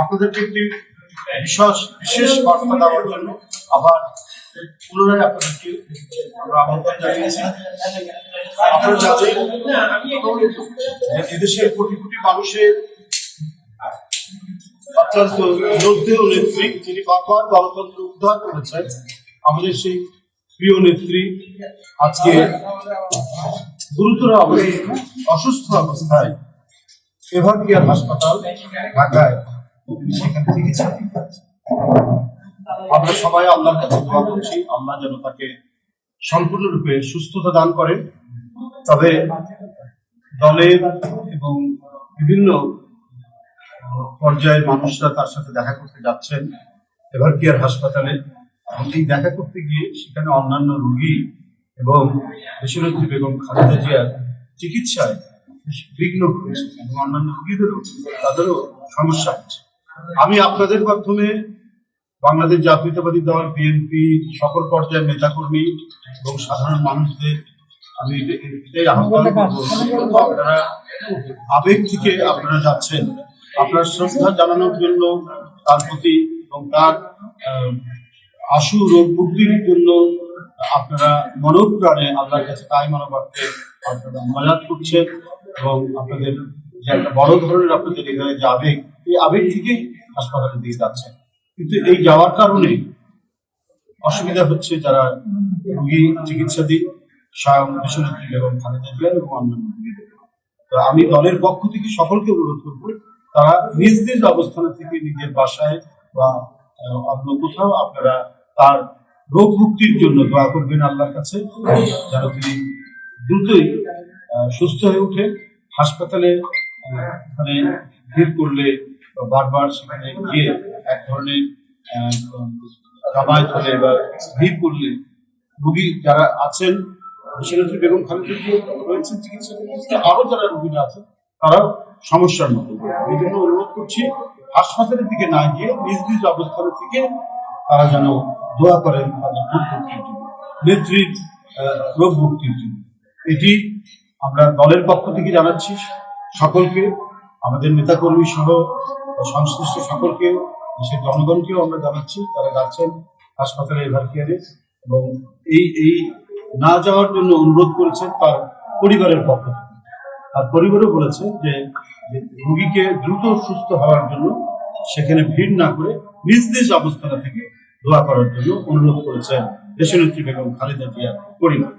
আপনাদেরকে একটি বিশেষ বিশেষ বার্তা দেওয়ার জন্য আবার পুনরায় আপনাদেরকে আমরা আমন্ত্রণ জানিয়েছি। আপনারা জানেন যে এদেশের কোটি কোটি মানুষের অত্যন্ত শ্রদ্ধেয় নেত্রী, যিনি বারবার গণতন্ত্র উদ্ধার করেছেন, আমাদের সেই প্রিয় নেত্রী আজকে গুরুতর অবস্থায়, অসুস্থ অবস্থায় এভার হাসপাতাল, ঢাকায়। সেখানে দিচ্ছে আমরা সবাই আল্লাহর কাছে দোয়া করছি। আল্লাহ যেন তাকে সম্পূর্ণরূপে সুস্থতা দান করেন। তবে দলের এবং বিভিন্ন পর্যায়ের মানুষরা তার সাথে দেখা করতে যাচ্ছেন। এভার কেয়ার হাসপাতালে? এই দেখা করতে গিয়ে সেখানে অন্যান্য রোগী এবং দেশনেত্রী বেগম খালেদা জিয়ার চিকিৎসায় বিঘ্ন হয়েছে এবং অন্যান্য রোগীদেরও তাদেরও সমস্যা হচ্ছে। আমি আপনাদের মাধ্যমে বাংলাদেশ জাতীয়তাবাদী দল বিএনপি সকল পর্যায়ের নেতাকর্মী এবং সাধারণ মানুষদের আমি এটাই আহ্বান আপনারা আবেগ থেকে আপনারা যাচ্ছেন। আপনার শ্রদ্ধা জানানোর জন্য, তার প্রতি এবং তার আশু রোগ মুক্তির জন্য আপনারা মনোপ্রাণে আল্লাহর কাছে তাই মানবার্থে আপনারা মজাদ করছেন এবং আপনাদের যে একটা বড় ধরনের আপনাদের এখানে যে আবেগ এই আবেগ থেকেই হাসপাতালে দিয়ে যাচ্ছেন। কিন্তু এই যাওয়ার কারণে অসুবিধা হচ্ছে যারা রোগী চিকিৎসা দিন স্বয়ং দেশনেত্রী বেগম খালেদা জিয়া এবং অন্যান্য তো আমি দলের পক্ষ থেকে সকলকে অনুরোধ করব, তারা নিজ নিজ অবস্থান থেকে নিজের বাসায় বা অন্য কোথাও আপনারা তার রোগ মুক্তির জন্য দোয়া করবেন আল্লাহর কাছে, যেন তিনি দ্রুতই সুস্থ হয়ে ওঠে হাসপাতালে ওখানে ভিড় করলে বারবার সেখানে গিয়ে এক ধরনের হলে বা ভিড় করলে রোগী যারা আছেন বেগম রয়েছেন চিকিৎসা আরও যারা রোগীরা আছেন সমস্যার পড়ে। এই জন্য অনুরোধ করছি, হাসপাতালের দিকে না গিয়ে নিজ নিজ অবস্থান থেকে তারা যেন দোয়া করেন নেত্রীর রোগ মুক্তির জন্য এটি আমরা দলের পক্ষ থেকে জানাচ্ছি সকলকে, আমাদের নেতাকর্মী সহ সংশ্লিষ্ট সকলকে দেশের জনগণকেও আমরা জানাচ্ছি, তারা যাচ্ছেন হাসপাতালে এভার কেয়ারে এবং এই এই না যাওয়ার জন্য অনুরোধ করেছেন তার পরিবারের পক্ষ থেকে। তার পরিবারও বলেছে যে রোগীকে দ্রুত সুস্থ হওয়ার জন্য সেখানে ভিড় না করে নিজ নিজ অবস্থান থেকে দোয়া করার জন্য অনুরোধ করেছেন দেশনেত্রী বেগম খালেদা জিয়ার পরিবার।